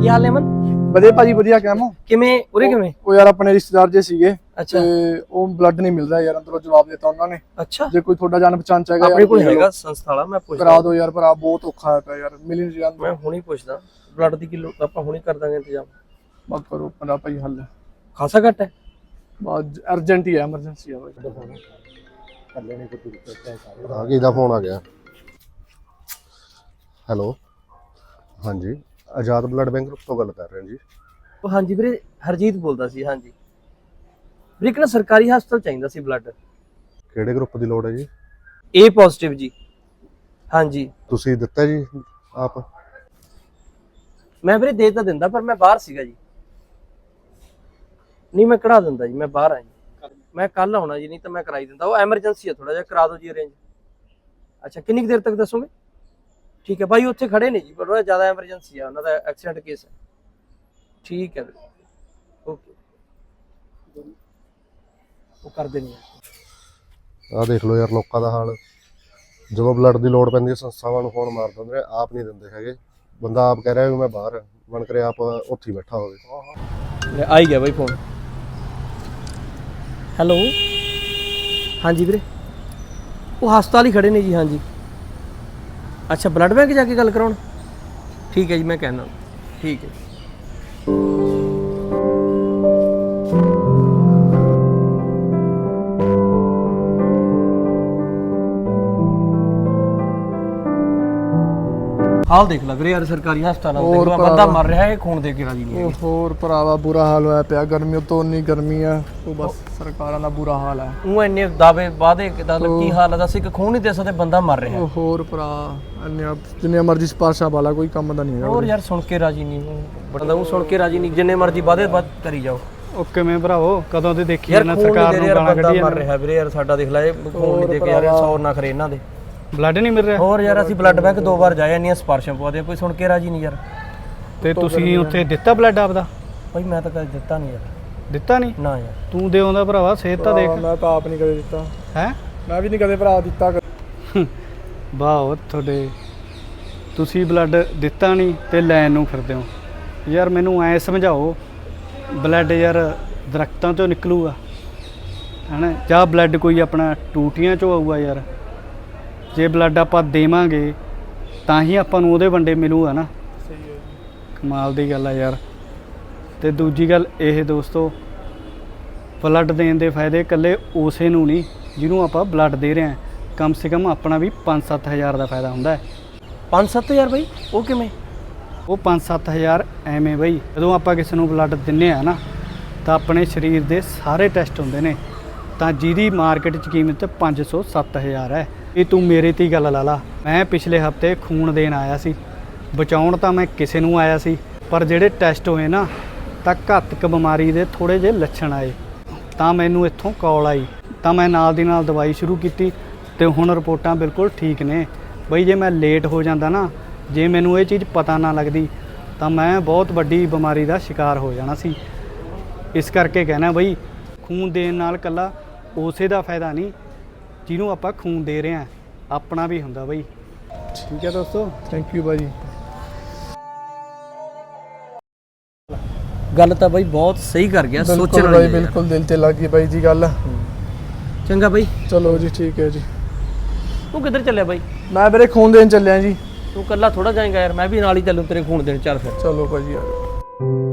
ਕੀ ਹਾਲ ਹੈ ਮਨ ਵਧੀਆ ਭਾਜੀ ਵਧੀਆ ਕਹਿਮੋ ਕਿਵੇਂ ਉਰੇ ਕਿਵੇਂ? ਉਹ ਯਾਰ ਆਪਣੇ ਰਿਸ਼ਤੇਦਾਰ ਜੇ ਸੀਗੇ ਅੱਛਾ। ਤੇ ਉਹ ਬਲੱਡ ਨਹੀਂ ਮਿਲ ਰਿਹਾ ਯਾਰ ਅੰਦਰੋਂ ਜਵਾਬ ਦਿੱਤਾ ਉਹਨਾਂ ਨੇ। ਅੱਛਾ। ਜੇ ਕੋਈ ਤੁਹਾਡਾ ਜਾਣ ਪਛਾਣ ਚ ਹੈਗਾ ਆਪਣੇ ਕੋਲ। ਹੈਗਾ ਸੰਸਥਾ ਵਾਲਾ ਮੈਂ ਪੁੱਛਦਾ। ਕਰਾ ਦਿਓ ਯਾਰ ਭਰਾ ਬਹੁਤ ਔਖਾ ਹੋਇਆ ਪਿਆ ਯਾਰ ਮਿਲ ਨਹੀਂ ਜਾਂਦਾ ਮੈਂ ਹੁਣੀ ਪੁੱਛਦਾ ਬਲੱਡ ਦੀ ਕਿਲੋ ਆਪਾਂ ਹੁਣੀ ਕਰ ਦਾਂਗੇ ਇੰਤਜ਼ਾਮ। ਮਤ ਕਰੋ ਮੇਰਾ ਭਾਈ ਹੱਲ। ਖਾਸਾ ਘੱਟ ਹੈ। ਬਹੁਤ ਅਰਜੈਂਟ ਹੀ ਹੈ ਐਮਰਜੈਂਸੀ ਆ ਆ ਕਿਹਦਾ ਫੋਨ ਆ ਗਿਆ। ਹੈਲੋ ਹਾਂਜੀ ਆਜ਼ਾਦ ਬਲੱਡ ਬੈਂਕ ਤੋਂ ਗੱਲ ਕਰ ਰਹੇ ਹਾਂ ਜੀ। ਉਹ ਹਾਂਜੀ ਵੀਰੇ ਹਰਜੀਤ ਬੋਲਦਾ ਸੀ ਹਾਂਜੀ। ਵੀਰੇ ਇੱਕ ਨਾ ਸਰਕਾਰੀ ਹਸਪਤਾਲ ਚਾਹੀਦਾ ਸੀ ਬਲੱਡ। ਕਿਹੜੇ ਗਰੁੱਪ ਦੀ ਲੋੜ ਹੈ ਜੀ? ਏ ਪੋਜ਼ਿਟਿਵ ਜੀ। ਹਾਂਜੀ। ਤੁਸੀਂ ਦਿੱਤਾ ਜੀ ਆਪ? ਮੈਂ ਵੀਰੇ ਦੇ ਤਾਂ ਦਿੰਦਾ ਪਰ ਮੈਂ ਬਾਹਰ ਸੀਗਾ ਜੀ। ਨਹੀਂ ਮੈਂ ਕਢਾ ਦਿੰਦਾ ਜੀ ਮੈਂ ਬਾਹਰ ਆ ਜੀ। ਮੈਂ ਕੱਲ ਆਉਣਾ ਜੀ ਨਹੀਂ ਤਾਂ ਮੈਂ ਕਰਾਈ ਦਿੰਦਾ। ਉਹ ਐਮਰਜੈਂਸੀ ਹੈ ਥੋੜਾ ਜਿਹਾ ਕਰਾ ਦਿਓ ਜੀ ਅਰੇਂਜ ਅੱਛਾ ਕਿੰਨੀ ਕੁ ਦੇਰ ਤੱਕ ਦੱਸੋਗੇ? ਠੀਕ ਹੈ ਭਾਈ ਉੱਥੇ ਖੜੇ ਨੇ ਜੀ ਪਰ ਉਹ ਜ਼ਿਆਦਾ ਐਮਰਜੈਂਸੀ ਆ ਉਹਨਾਂ ਦਾ ਐਕਸੀਡੈਂਟ ਕੇਸ ਹੈ। ਠੀਕ ਹੈ। ਓਕੇ। ਉਹ ਕਰ ਦੇਣੀ ਹੈ ਆਹ ਦੇਖ ਲਓ ਯਾਰ ਲੋਕਾਂ ਦਾ ਹਾਲ। ਜਦੋਂ ਬਲੱਡ ਦੀ ਲੋੜ ਪੈਂਦੀ ਹੈ ਸੰਸਥਾਵਾਂ ਨੂੰ ਫੋਨ ਮਾਰ ਦਿੰਦੇ ਨੇ ਆਪ ਨਹੀਂ ਦਿੰਦੇ ਹੈਗੇ। ਬੰਦਾ ਆਪ ਕਹਿ ਰਿਹਾ ਵੀ ਮੈਂ ਬਾਹਰ। ਮਨ ਕਰੇ ਆਪ ਉੱਥੇ ਹੀ ਬੈਠਾ ਹੋਵੇ। ਆਈ ਗਿਆ ਬਾਈ ਫੋਨ ਹੈਲੋ। ਹਾਂਜੀ ਵੀਰੇ। ਉਹ ਹਸਪਤਾਲ ਹੀ ਖੜੇ ਨੇ ਜੀ, ਹਾਂਜੀ। ਅੱਛਾ ਬਲੱਡ ਬੈਂਕ ਜਾ ਕੇ ਗੱਲ ਕਰਾਉਣ? ਠੀਕ ਹੈ ਜੀ, ਮੈਂ ਕਹਿਣਾ ਠੀਕ ਹੈ। ਹਾਲ ਦੇਖ ਲੱਗ ਰਿਹਾ ਯਾਰ ਸਰਕਾਰੀ ਹਸਪਤਾਲਾਂ ਹੋਰ ਦੇ ਬੰਦਾ ਭਰਾ। ਮਰ ਰਿਹਾ ਹੈ ਖੂਨ ਦੇ ਕੇ ਰਾਜੀ ਨਹੀਂ ਉਹ ਹੋਰ ਭਰਾਵਾ ਬੁਰਾ ਹਾਲ ਹੋਇਆ ਪਿਆ ਗਰਮੀ ਤੋਂ ਉਨੀ ਗਰਮੀ ਆ ਉਹ ਬਸ ਸਰਕਾਰਾਂ ਦਾ ਬੁਰਾ ਹਾਲ ਹੈ ਉਹ ਇੰਨੇ ਦਾਅਵੇ ਵਾਦੇ ਕਿਦਾਂ ਕੀ ਹਾਲ ਹੈ ਦੱਸ ਇੱਕ ਖੂਨ ਨਹੀਂ ਦੇ ਸਕਦੇ ਬੰਦਾ ਮਰ ਰਿਹਾ। ਉਹ ਹੋਰ ਭਰਾ ਇੰਨੇ ਜਿੰਨੇ ਮਰਜ਼ੀ ਸਪਾਰਸ਼ਾ ਵਾਲਾ ਕੋਈ ਕੰਮ ਦਾ ਨਹੀਂ ਹੈਗਾ ਹੋਰ ਯਾਰ ਸੁਣ ਕੇ ਰਾਜੀ ਨਹੀਂ ਬੰਦਾ ਉਹ ਸੁਣ ਕੇ ਰਾਜੀ ਨਹੀਂ ਜਿੰਨੇ ਮਰਜ਼ੀ ਵਾਦੇ ਬਾਤ ਕਰੀ ਜਾਓ। ਉਹ ਕਿਵੇਂ ਭਰਾਵੋ ਕਦੋਂ ਤੇ ਦੇਖੀ ਯਾਰ ਇਹਨਾਂ ਖੂਨ ਸਰਕਾਰ ਦੇ ਨੂੰ ਰਿਹਾ ਗਾਲਾਂ ਬੰਦਾ ਕੱਢੀ ਮਰ ਰਿਹਾ ਵੀਰੇ ਯਾਰ ਸਾਡਾ ਦੇਖ ਲੈ ਇਹ ਖੂਨ ਨਹੀਂ ਦੇ ਕੇ ਯਾਰ 100 ਨਾ ਖਰੇ ਇਹਨਾਂ ਦੇ। ਬਲੱਡ ਨਹੀਂ ਮਿਲ ਰਿਹਾ? ਹੋਰ ਯਾਰ ਅਸੀਂ ਬਲੱਡ ਬੈਂਕ ਦੋ ਵਾਰ ਜਾਏ ਇੰਨੀਆਂ ਸਪਾਰਸ਼ਾਂ ਪਵਾਦੇ ਕੋਈ ਸੁਣ ਕੇ ਰਾਜੀ ਨਹੀਂ ਯਾਰ। ਤੇ ਤੁਸੀਂ ਉੱਥੇ ਦਿੱਤਾ ਬਲੱਡ ਆਪਦਾ? ਭਾਈ ਮੈਂ ਤਾਂ ਕਦੇ ਦਿੱਤਾ ਨਹੀਂ ਯਾਰ। ਦਿੱਤਾ ਨਹੀਂ? ਨਾ ਯਾਰ। ਤੂੰ ਦੇ ਆਉਂਦਾ ਭਰਾਵਾ ਸਿਹਤ ਤਾਂ ਦੇਖ। ਮੈਂ ਤਾਂ ਆਪ ਨਹੀਂ ਕਦੇ ਦਿੱਤਾ। ਹੈ? ਮੈਂ ਵੀ ਨਹੀਂ ਕਦੇ ਭਰਾ ਦਿੱਤਾ ਕਦੇ। ਵਾਹ ਤੁਹਾਡੇ। ਤੁਸੀਂ ਬਲੱਡ ਦਿੱਤਾ ਨਹੀਂ ਤੇ ਲੈਣ ਨੂੰ ਫਿਰਦੇ ਹੋ। ਯਾਰ ਮੈਨੂੰ ਐ ਸਮਝਾਓ ਬਲੱਡ ਯਾਰ ਦਰਖਤਾਂ ਤੋਂ ਨਿਕਲੂਗਾ। ਹਨਾ? ਜਾਂ ਬਲੱਡ ਕੋਈ ਆਪਣਾ ਟੂਟੀਆਂ ਚੋਂ ਆਊਗਾ ਯਾਰ। ਜੇ ਬਲੱਡ ਆਪਾਂ ਦੇਵਾਂਗੇ ਤਾਂ ਹੀ ਆਪਾਂ ਨੂੰ ਉਹਦੇ ਵੰਡੇ ਮਿਲੂਗਾ ਨਾ। ਕਮਾਲ ਦੀ ਗੱਲ ਆ ਯਾਰ। ਤੇ ਦੂਜੀ ਗੱਲ ਇਹ ਦੋਸਤੋ ਬਲੱਡ ਦੇਣ ਦੇ ਫਾਇਦੇ ਇਕੱਲੇ ਉਸੇ ਨੂੰ ਨਹੀਂ ਜਿਹਨੂੰ ਆਪਾਂ ਬਲੱਡ ਦੇ ਰਹੇ ਹਾਂ। ਕਮ ਸੇ ਕਮ ਆਪਣਾ ਵੀ 5-7000 ਦਾ ਫਾਇਦਾ ਹੁੰਦਾ ਹੈ। 5-7000 ਭਾਈ ਉਹ ਕਿਵੇਂ? ਉਹ 5-7000 ਐਵੇਂ ਬਈ ਜਦੋਂ ਆਪਾਂ ਕਿਸੇ ਨੂੰ ਬਲੱਡ ਦਿੰਨੇ ਆ ਨਾ ਤਾਂ ਆਪਣੇ ਸਰੀਰ ਦੇ ਸਾਰੇ ਟੈਸਟ ਹੁੰਦੇ ਨੇ। ਤਾਂ ਜਿਹਦੀ ਮਾਰਕੀਟ 'ਚ ਕੀਮਤ 500-7000 ਹੈ। ਇਹ ਤੂੰ ਮੇਰੇ ਤੇ ਹੀ ਗੱਲ ਲਾ ਲਾ। ਮੈਂ ਪਿਛਲੇ ਹਫ਼ਤੇ ਖੂਨ ਦੇਣ ਆਇਆ ਸੀ। ਬਚਾਉਣ ਤਾਂ ਮੈਂ ਕਿਸੇ ਨੂੰ ਆਇਆ ਸੀ। ਪਰ ਜਿਹੜੇ ਟੈਸਟ ਹੋਏ ਨਾ, ਤਾਂ ਘਾਤਕ ਬਿਮਾਰੀ ਦੇ ਥੋੜੇ ਜਿਹੇ ਲੱਛਣ ਆਏ। ਤਾਂ ਮੈਨੂੰ ਇੱਥੋਂ ਕਾਲ ਆਈ। ਤਾਂ ਮੈਂ ਨਾਲ ਦੀ ਨਾਲ ਦਵਾਈ ਸ਼ੁਰੂ ਕੀਤੀ ਤੇ ਹੁਣ ਰਿਪੋਰਟਾਂ ਬਿਲਕੁਲ ਠੀਕ ਨੇ। ਬਈ ਜੇ ਮੈਂ ਲੇਟ ਹੋ ਜਾਂਦਾ ਨਾ, ਜੇ ਮੈਨੂੰ ਇਹ ਚੀਜ਼ ਪਤਾ ਨਾ ਲੱਗਦੀ, ਤਾਂ ਮੈਂ ਬਹੁਤ ਵੱਡੀ ਬਿਮਾਰੀ ਦਾ ਸ਼ਿਕਾਰ ਹੋ ਜਾਣਾ ਸੀ। ਇਸ ਕਰਕੇ ਕਹਿਣਾ ਬਈ, ਖੂਨ ਦੇਣ ਨਾਲ ਕੱਲਾ ਉਸੇ ਦਾ ਫਾਇਦਾ ਨਹੀਂ ਜਿਹਨੂੰ ਆਪਾਂ ਖੂਨ ਦੇ ਰਹੇ ਹਾਂ ਆਪਣਾ ਵੀ ਹੁੰਦਾ ਬਈ। ਠੀਕ ਹੈ ਦੋਸਤੋ? ਥੈਂਕ ਯੂ ਭਾਜੀ। ਗੱਲ ਤਾਂ ਬਾਈ ਬਹੁਤ ਸਹੀ ਕਰ ਗਿਆ ਸੋਚਣ ਬਿਲਕੁਲ ਵਾਲੀ। ਬਿਲਕੁਲ ਦਿਲ ਤੇ ਲੱਗ ਗਈ ਭਾਈ ਜੀ ਗੱਲ। ਚੰਗਾ ਬਾਈ। ਚਲੋ ਜੀ ਠੀਕ ਹੈ ਜੀ। ਤੂੰ ਕਿੱਧਰ ਚੱਲਿਆ ਬਾਈ? ਮੈਂ ਵੀਰੇ ਖੂਨ ਦੇਣ ਚੱਲਿਆ ਜੀ। ਤੂੰ ਕੱਲਾ ਥੋੜਾ ਜਾਏਗਾ ਯਾਰ ਮੈਂ ਵੀ ਨਾਲ ਹੀ ਚੱਲੂ ਤੇਰੇ ਖੂਨ ਦੇਣ ਚੱਲ ਫਿਰ। ਚਲੋ ਭਾਜੀ ਆ ਜਾਓ।